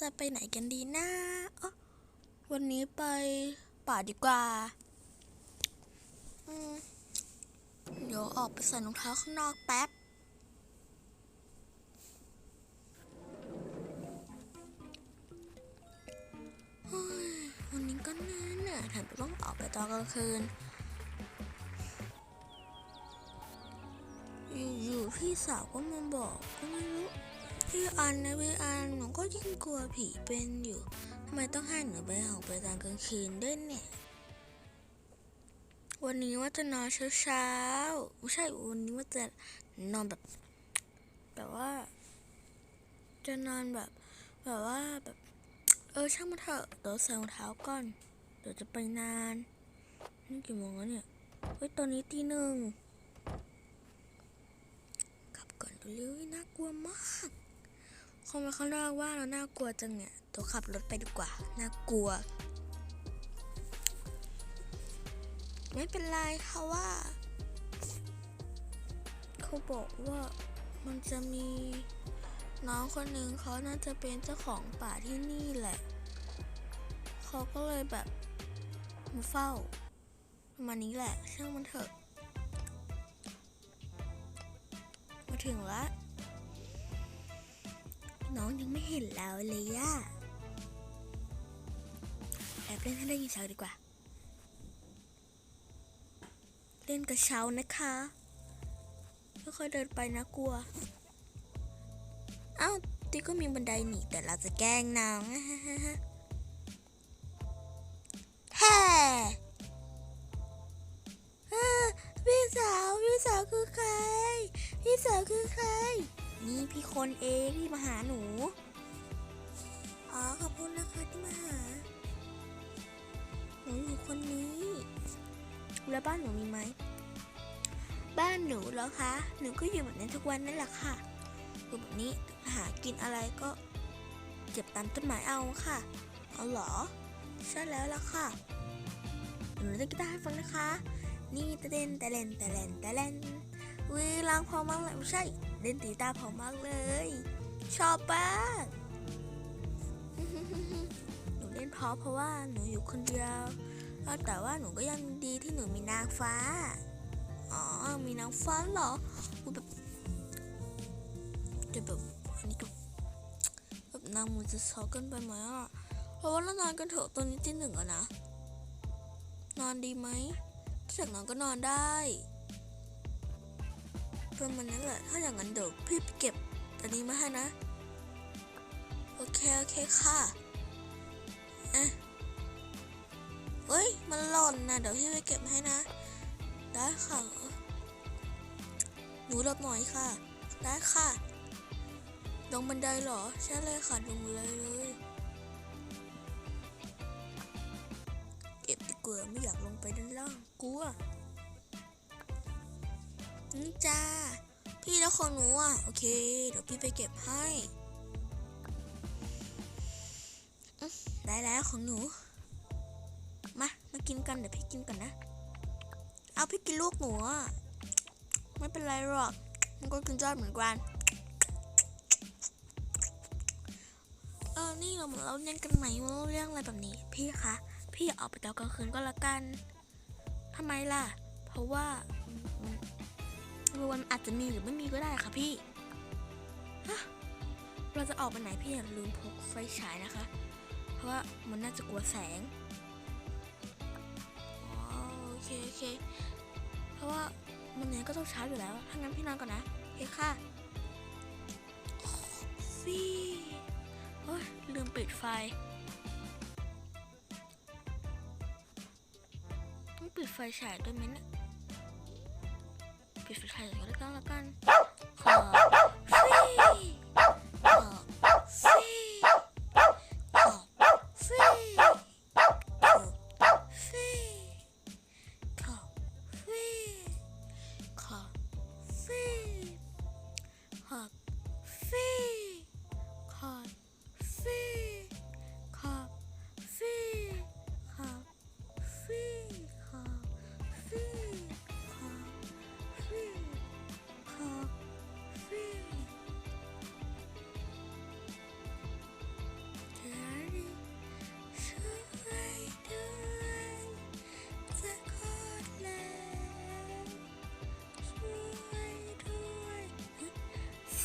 จะไปไหนกันดีนะอ้อวันนี้ไปป่าดีกว่าเดี๋ยวออกไปใส่รองเท้าข้างนอกแป๊บ วันนี้ก็เหนื่อยเหนื่อยแถมต้องออกไปตอนกลางคืน อยู่ๆพี่สาวก็มาบอกก็ไม่รู้ พี่อันนะพี่อันหนูก็ยิ่งกลัวผีเป็นอยู่ทำไมต้องให้หนูไปออกไปตอนกลางคืนด้วยเนี่ย วันนี้ว่าจะนอนเช้าๆไม่ใช่วันนี้ว่าจะนอนแบบแบบว่า จะนอนแบบ แบบว่าแบบ เออช่างมาเถอะเดี๋ยวใส่รองเท้าก่อน เดี๋ยวจะไปนานนี่กี่โมงแล้วเนี่ยเฮ้ยตอนนี้ตีหนึ่งขับก่อนเร็วๆน่ากลัวมาก คนมาข้างนอกว่าเราน่ากลัวจังเนี่ยตัวขับรถไปดีกว่า น่ากลัว ไม่เป็นไรค่ะว่า เขาบอกว่ามันจะมีน้องคนหนึ่งเขาน่าจะเป็นเจ้าของป่าที่นี่แหละ เขาก็เลยแบบมาเฝ้าประมาณนี้แหละ ช่างมันเถอะ มาถึงละ น้องยังไม่เห็นเราเลยอะแอบเล่นให้ได้ยินเสียงดีกว่า เล่นกระเช้านะคะค่อยๆเดินไปนะกลัว เอ้าติ๊กก็มีบันไดหนีแต่เราจะแกล้งน้องแฮ่อ่าพี่สาว พี่สาวคือใคร พี่สาวคือใคร นี่พี่คนเองที่มาหาหนู อ๋อขอบคุณนะคะที่มาหา หนูอยู่คนนี้ แล้วบ้านหนูมีไหม บ้านหนูเหรอคะ หนูก็อยู่แบบนั้นทุกวันนั่นแหละค่ะคือแบบนี้หากินอะไรก็เก็บตามต้นไม้เอาค่ะ เอาเหรอ ใช่แล้วล่ะค่ะหนูเล่นกีตาร์ให้ฟังนะคะ นี่ตะเล่นตะเลนตะเลนตะเลนวิล้างพอมากเลยไม่ใช่ เล่นตีตาร์พอมากเลย ชอบป้ากหนูเล่นเพราะเพราะว่าหนูอยู่คนเดียวแล้วแต่ว่าหนูก็ยังดีที่หนูมีนางฟ้า อ๋อ มีนางฟ้าเหรออุ๊ยแบบแต่แบบอันนี้ก็แบบนางมันจะซอเกันไปไหมอะเพราะว่าเรานอนกันเถอะตอนนี้ที่หนึ่งอะนะ นอนดีไหมถ้าอยากนอนก็นอนได้ ประมาณนั้นแหละ ถ้าอย่างนั้นเดี๋ยวพี่ไปเก็บอันนี้มาให้นะ โอเค โอเคค่ะเอ๊ะเฮ้ย มันหล่นนะ เดี๋ยวพี่ไปเก็บให้นะ ได้ค่ะหนูหลบหน่อยค่ะ ได้ค่ะ ลงบันไดเหรอ ใช่เลยค่ะ ลงเลยเลย เก็บดีกว่าไม่อยากลงไปด้านล่าง กลัว จ้า พี่แล้วของหนูอะ โอเค เดี๋ยวพี่ไปเก็บให้ ได้แล้วของหนู มา มากินกัน เดี๋ยวพี่กินก่อนนะ เอาพี่กินลูกหนูอะ ไม่เป็นไรหรอก มันก็กินยอดเหมือนกันเออ นี่เราเราเล่นกันไหมว่าเรื่องอะไรแบบนี้ พี่คะ พี่อย่าออกไปตอนกลางคืนก็แล้วกัน ทำไมล่ะ เพราะว่า มันวันอาจจะมีหรือไม่มีก็ได้ค่ะพี่ เราจะออกไปไหนพี่อย่าลืมพกไฟฉายนะคะ เพราะว่ามันน่าจะกลัวแสงโอเคโอเค เพราะว่ามันยังไงก็ต้องเช้าอยู่แล้ว ถ้างั้นพี่นอนก่อนนะโอเคค่ะฟีโอ้ยลืมปิดไฟ ต้องปิดไฟฉายด้วยไหมเนี่ย ใครก็ได้กันละกันขอ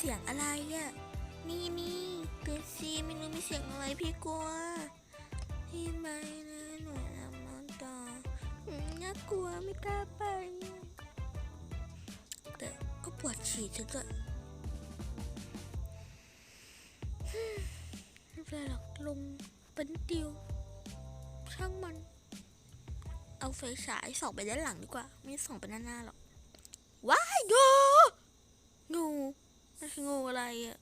สียงอะไรอะนี่นี่ตื่นสิไม่รู้มีเสียงอะไรพี่กลัวพี่ไม่นะหนูนำนอนต่อน่ากลัวไม่กล้าไป แต่ก็ปวดฉี่จังเลยไม่เป็นไรหรอกลงเป็นเดียวช่างมัน เอาไฟฉายส่องไปด้านหลังดีกว่า ไม่ส่องไปด้านหน้าหรอก ว้ายงูงูนั่นคืองูอะไรอะ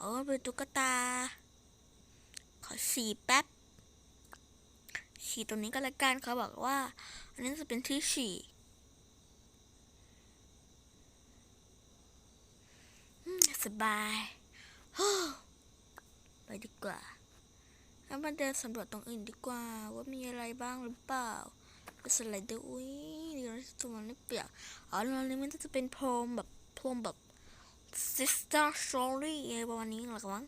อ๋อเป็นตุ๊กตา ขอฉี่แป๊บฉี่ตรงนี้ก็แล้วกันเขาบอกว่า อันนี้จะเป็นที่ฉี่สบายไปดีกว่าแล้วมาเดินสำรวจตรงอื่นดีกว่า ว่ามีอะไรบ้างหรือเปล่าไปสไลเดอร์อุ้ยดีนะที่ตัวมันไม่เปียกอ๋อตรงนี้มันจะเป็นพรมแบบพรมแบบ sister story อะไรประมาณนี้หรอกมั้ง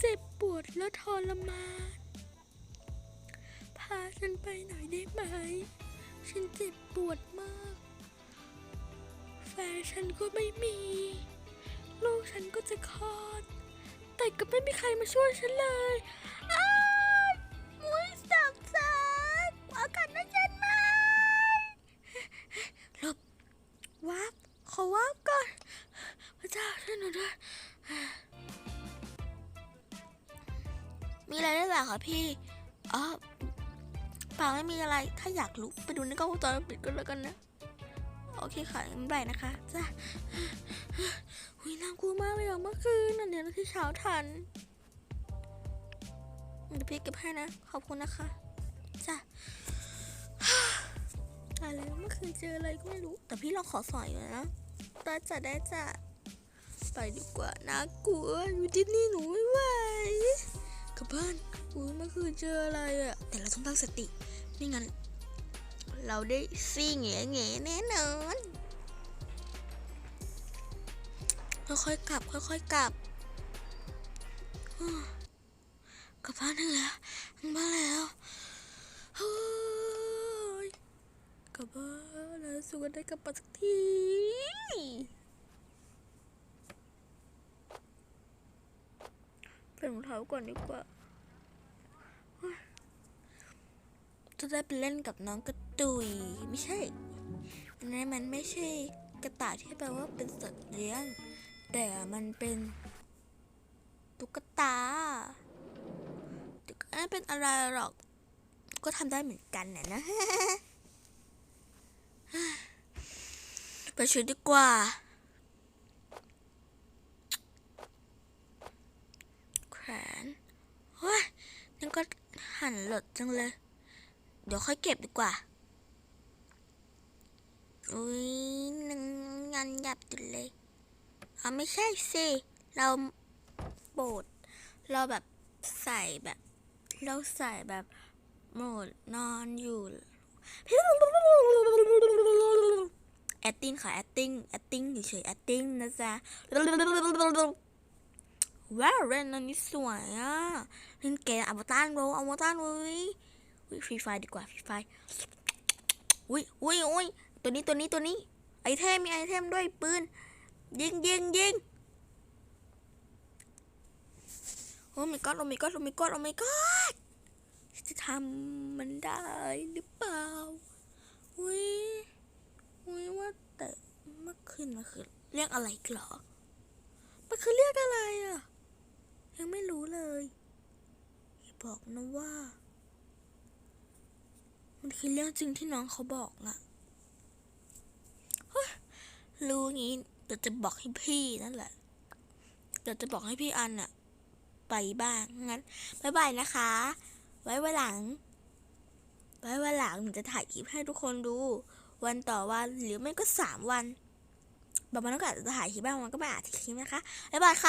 เจ็บปวดและทรมาน พาฉันไปหน่อยได้ไหม ฉันเจ็บปวดมาก แฟนฉันก็ไม่มี ลูกฉันก็จะคลอด แต่ก็ไม่มีใครมาช่วยฉันเลยอ้า มีอะไรได้หรอคะพี่อ๋อเปล่าไม่มีอะไร ถ้าอยากรู้ไปดูในกล้องวงจรปิดก็แล้วกันนะ โอเคค่ะไม่เป็นไรนะคะจ้าหุยน่ากลัวมากเลยอะเมื่อคืนเดี๋ยวที่เช้าทันเดี๋ยวพี่เก็บให้นะ ขอบคุณนะคะจ้าตายแล้วเมื่อคืนเจออะไรก็ไม่รู้ แต่พี่ลองขอสอยเลยนะได้จ้ะได้จ้ะไปดีกว่าน่ากลัวอยู่ที่นี่หนูไม่ไหว กับบ้านอุ้ยเมื่อคืนเจออะไรอะแต่เราต้องตั้งสติ ไม่งั้น เราได้ซี่แง่แง่แน่นอน ค่อยๆกลับ ค่อยๆกลับกลับบ้านถึงแล้วถึงบ้านแล้วเฮ้ยกลับบ้านแล้วสุกันได้กลับบ้านสักที เปลี่ยนรองเท้าก่อนดีกว่าจะได้ไปเล่นกับน้องกระตุยไม่ใช่อันนั้มันไม่ใช่กระต่ายที่แปลว่าเป็นสัตว์เลี้ยง แต่มันเป็นตุ๊กตาแต่ก็ไม่เป็นอะไรหรอก ก็ทำได้เหมือนกันนะนะไปชุดดีกว่า แขวนเฮ้ยนั่นก็ หั่นหลดจังเลย เดี๋ยวค่อยเก็บดีกว่า อุ้ยนังงันหยับอยู่เลยอ๋อไม่ใช่สิ เราโบด เราแบบใส่แบบ เราใส่แบบโหมดนอนอยู่ acting ค่ะ acting acting เฉยๆ acting นะจ๊ะ ว้าวเรนอันนี้สวยอะเล่นเกมอวตารโรอวตารเว้ยอุ้ยฟรีไฟดีกว่าฟรีไฟอุ้ยอุ้ยอุ้ยตัวนี้ตัวนี้ตัวนี้ ไอเทมมีไอเทมด้วยปืนยิงยิงยิงโอ้ไม่ก็โอ้ไม่ก็โอ้ไม่ก็โอ้ไม่ก็จะทำมันได้หรือเปล่าอุ้ยอุ้ยว่าแต่เมื่อคืนมันคือเรียกอะไรอีกเหรอมันคือเรียกอะไรอะ ยังไม่รู้เลยอย่าบอกนะว่า มันคือเรื่องจริงที่น้องเขาบอกอะเฮ้ยรู้งี้เดี๋ยวจะบอกให้พี่นั่นแหละเดี๋ยวจะบอกให้พี่อันอะไปบ้างงั้นบายบายนะคะ ไว้วันหลัง ไว้วันหลังจะถ่ายคลิปให้ทุกคนดู วันต่อวันหรือไม่ก็สามวันบางวันก็อาจจะถ่ายคลิปบ้างบางวันก็ไม่อาจถ่ายคลิปนะคะบ๊ายบายค่ะ